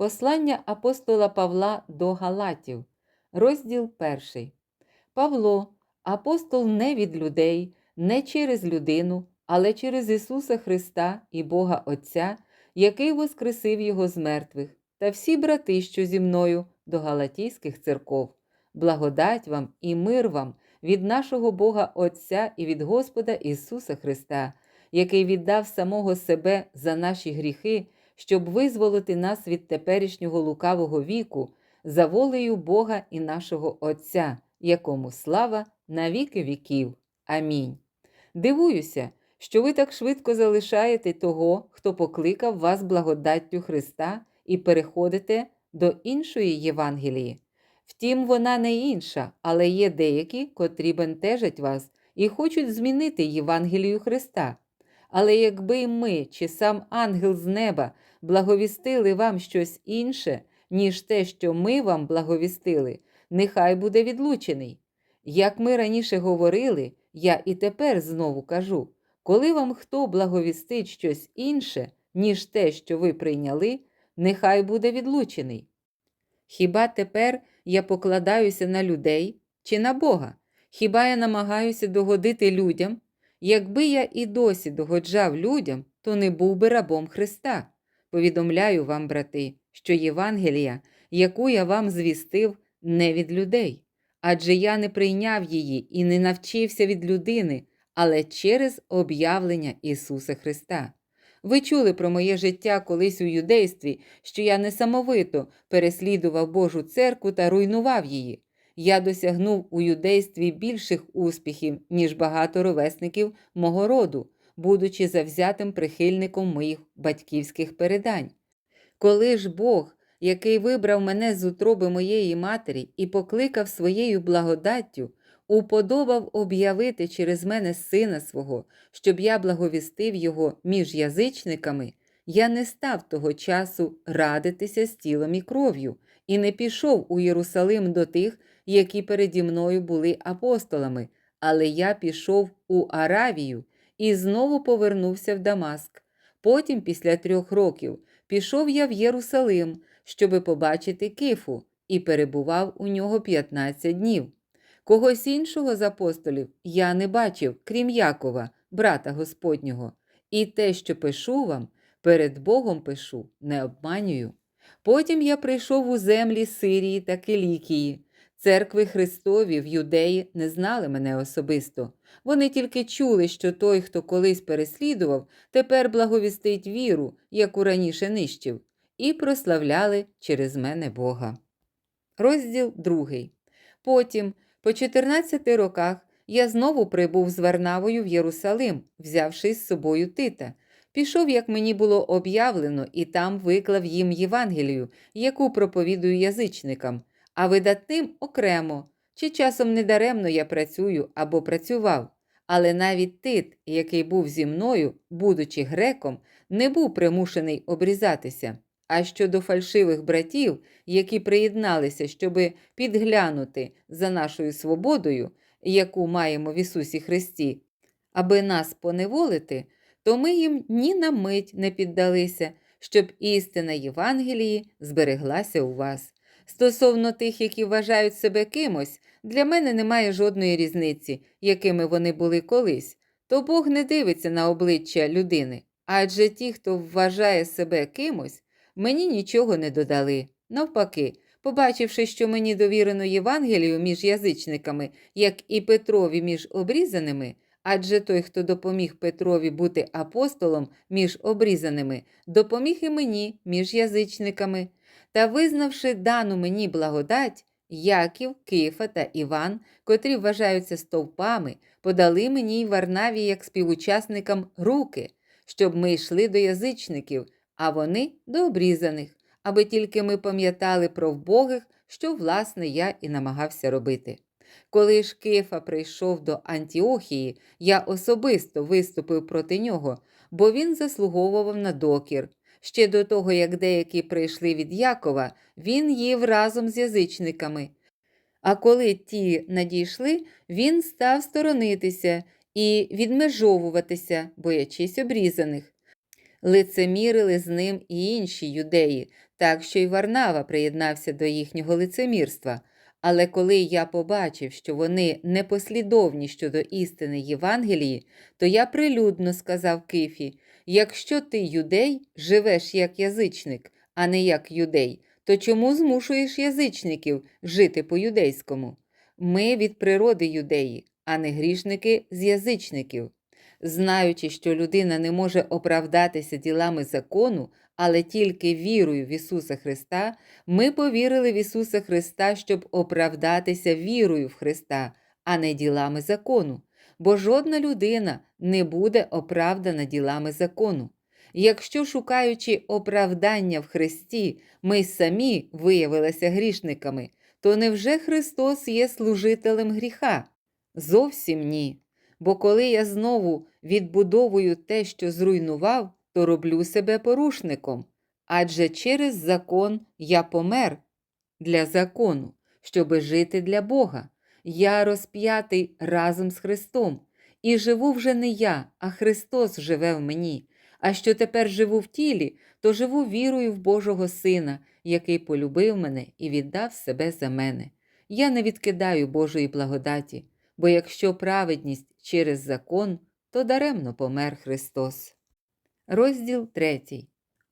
Послання апостола Павла до Галатів, розділ 1. Павло, апостол не від людей, не через людину, але через Ісуса Христа і Бога Отця, який воскресив Його з мертвих, та всі брати, що зі мною до Галатійських церков. Благодать вам і мир вам від нашого Бога Отця і від Господа Ісуса Христа, який віддав самого себе за наші гріхи щоб визволити нас від теперішнього лукавого віку за волею Бога і нашого Отця, якому слава на віки віків. Амінь. Дивуюся, що ви так швидко залишаєте того, хто покликав вас благодаттю Христа, і переходите до іншої Євангелії. Втім, вона не інша, але є деякі, котрі бентежать вас і хочуть змінити Євангелію Христа. Але якби ми чи сам ангел з неба благовістили вам щось інше, ніж те, що ми вам благовістили, нехай буде відлучений. Як ми раніше говорили, я і тепер знову кажу: коли вам хто благовістить щось інше, ніж те, що ви прийняли, нехай буде відлучений. Хіба тепер я покладаюся на людей чи на Бога? Хіба я намагаюся догодити людям? Якби я і досі догоджав людям, то не був би рабом Христа. Повідомляю вам, брати, що Євангелія, яку я вам звістив, не від людей, адже я не прийняв її і не навчився від людини, але через об'явлення Ісуса Христа. Ви чули про моє життя колись у юдействі, що я несамовито переслідував Божу церкву та руйнував її. Я досягнув у юдействі більших успіхів, ніж багато ровесників мого роду будучи завзятим прихильником моїх батьківських передань. Коли ж Бог, який вибрав мене з утроби моєї матері і покликав своєю благодаттю, уподобав об'явити через мене сина свого, щоб я благовістив його між язичниками, я не став того часу радитися з тілом і кров'ю, і не пішов у Єрусалим до тих, які переді мною були апостолами, але я пішов у Аравію і знову повернувся в Дамаск. Потім, після трьох років, пішов я в Єрусалим, щоби побачити кифу, і перебував у нього 15 днів. Когось іншого з апостолів я не бачив, крім Якова, брата Господнього, і те, що пишу вам, перед Богом пишу, не обманюю. Потім я прийшов у землі Сирії та Килікії. Церкви Христові в юдеї не знали мене особисто. Вони тільки чули, що той, хто колись переслідував, тепер благовістить віру, яку раніше нищив, і прославляли через мене Бога. Розділ другий. Потім, по 14 роках, я знову прибув з Варнавою в Єрусалим, взявши з собою Тита. Пішов, як мені було об'явлено, і там виклав їм Євангелію, яку проповідую язичникам а видатним окремо, чи часом недаремно я працюю або працював. Але навіть тит, який був зі мною, будучи греком, не був примушений обрізатися. А щодо фальшивих братів, які приєдналися, щоби підглянути за нашою свободою, яку маємо в Ісусі Христі, аби нас поневолити, то ми їм ні на мить не піддалися, щоб істина Євангелії збереглася у вас. Стосовно тих, які вважають себе кимось, для мене немає жодної різниці, якими вони були колись, то Бог не дивиться на обличчя людини, адже ті, хто вважає себе кимось, мені нічого не додали. Навпаки, побачивши, що мені довірено Євангелію між язичниками, як і Петрові між обрізаними, адже той, хто допоміг Петрові бути апостолом між обрізаними, допоміг і мені між язичниками. Та, визнавши дану мені благодать, Яків, Кифа та Іван, котрі вважаються стовпами, подали мені й Варнаві як співучасникам руки, щоб ми йшли до язичників, а вони до обрізаних, аби тільки ми пам'ятали про вбогих, що, власне, я і намагався робити. Коли ж Кифа прийшов до Антіохії, я особисто виступив проти нього, бо він заслуговував на докір. Ще до того, як деякі прийшли від Якова, він їв разом з язичниками. А коли ті надійшли, він став сторонитися і відмежовуватися, боячись обрізаних. Лицемірили з ним і інші юдеї, так що й Варнава приєднався до їхнього лицемірства. Але коли я побачив, що вони непослідовні щодо істини Євангелії, то я прилюдно сказав Кифі: якщо ти юдей, живеш як язичник, а не як юдей, то чому змушуєш язичників жити по-юдейському? Ми від природи юдеї, а не грішники з язичників. Знаючи, що людина не може оправдатися ділами закону, але тільки вірою в Ісуса Христа, ми повірили в Ісуса Христа, щоб оправдатися вірою в Христа, а не ділами закону. Бо жодна людина не буде оправдана ділами закону. Якщо, шукаючи оправдання в Христі, ми самі виявилися грішниками, то невже Христос є служителем гріха? Зовсім ні. Бо коли я знову відбудовую те, що зруйнував, то роблю себе порушником. Адже через закон я помер для закону, щоби жити для Бога. Я розп'ятий разом з Христом, і живу вже не я, а Христос живе в мені. А що тепер живу в тілі, то живу вірою в Божого Сина, який полюбив мене і віддав себе за мене. Я не відкидаю Божої благодаті, бо якщо праведність через закон, то даремно помер Христос. Розділ 3.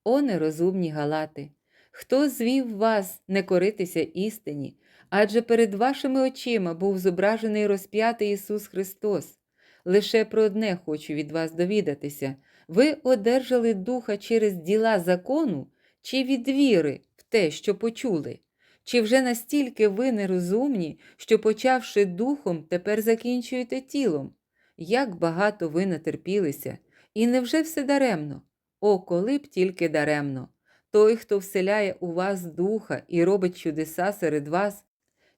О нерозумні галати! Хто звів вас не коритися істині, адже перед вашими очима був зображений розп'ятий Ісус Христос. Лише про одне хочу від вас довідатися ви одержали духа через діла закону чи від віри в те, що почули? Чи вже настільки ви нерозумні, що, почавши духом, тепер закінчуєте тілом? Як багато ви натерпілися, і невже все даремно? О, коли б тільки даремно! Той, хто вселяє у вас духа і робить чудеса серед вас,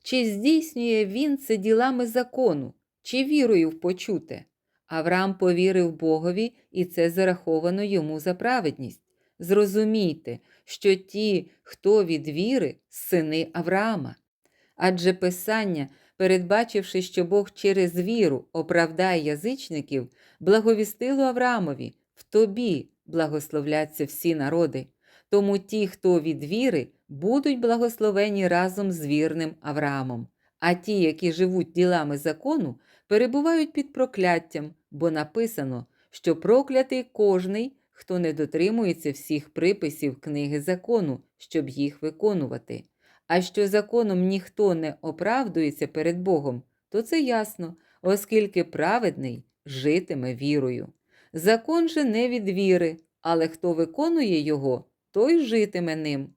чи здійснює він це ділами закону, чи вірою в почуте? Авраам повірив Богові, і це зараховано йому за праведність. Зрозумійте, що ті, хто від віри, сини Авраама. Адже Писання, передбачивши, що Бог через віру оправдає язичників, благовістило Авраамові в тобі благословляться всі народи. Тому ті, хто від віри, будуть благословені разом з вірним Авраамом, а ті, які живуть ділами закону, перебувають під прокляттям, бо написано, що проклятий кожний, хто не дотримується всіх приписів книги закону, щоб їх виконувати. А що законом ніхто не оправдується перед Богом, то це ясно, оскільки праведний житиме вірою. Закон же не від віри, але хто виконує його, той житиме ним.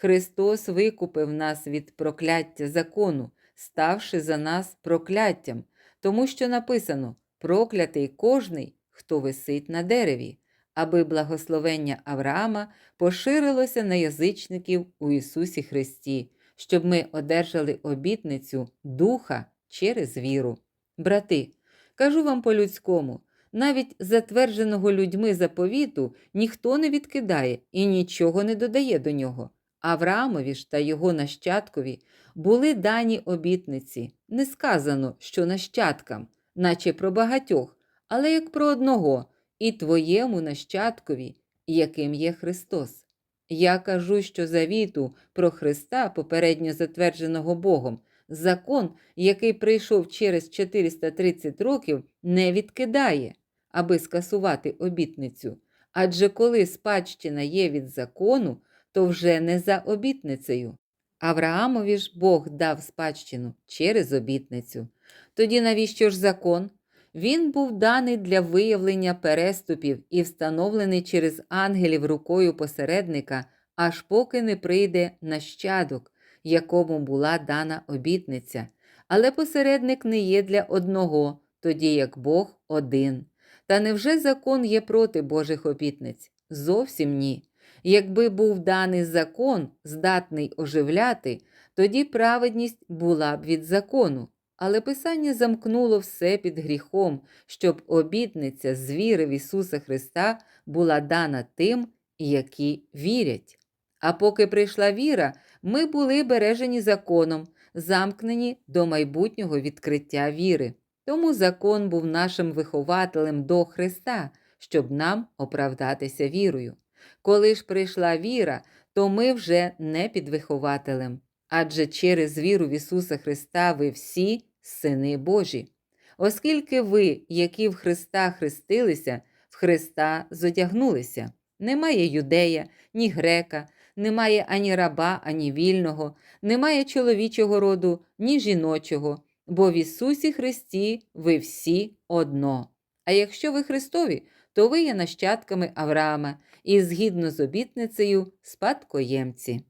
Христос викупив нас від прокляття закону, ставши за нас прокляттям, тому що написано проклятий кожний, хто висить на дереві, аби благословення Авраама поширилося на язичників у Ісусі Христі, щоб ми одержали обітницю Духа через віру. Брати, кажу вам по-людському, навіть затвердженого людьми заповіту ніхто не відкидає і нічого не додає до нього. Авраамові ж та його нащадкові були дані обітниці. Не сказано, що нащадкам, наче про багатьох, але як про одного, і твоєму нащадкові, яким є Христос. Я кажу, що завіту про Христа, попередньо затвердженого Богом, закон, який прийшов через 430 років, не відкидає, аби скасувати обітницю. Адже коли спадщина є від закону, то вже не за обітницею. Авраамові ж Бог дав спадщину через обітницю. Тоді навіщо ж закон? Він був даний для виявлення переступів і встановлений через ангелів рукою посередника, аж поки не прийде нащадок, якому була дана обітниця. Але посередник не є для одного, тоді як Бог один. Та невже закон є проти Божих обітниць? Зовсім ні. Якби був даний закон, здатний оживляти, тоді праведність була б від закону. Але Писання замкнуло все під гріхом, щоб обітниця з віри в Ісуса Христа була дана тим, які вірять. А поки прийшла віра, ми були бережені законом, замкнені до майбутнього відкриття віри. Тому закон був нашим вихователем до Христа, щоб нам оправдатися вірою. Коли ж прийшла віра, то ми вже не під вихователем, адже через віру в Ісуса Христа ви всі сини Божі. Оскільки ви, які в Христа хрестилися, в Христа зодягнулися. Немає юдея, ні грека, немає ані раба, ані вільного, немає чоловічого роду, ні жіночого, бо в Ісусі Христі ви всі одно. А якщо ви Христові, то ви є нащадками Авраама і згідно з обітницею спадкоємці.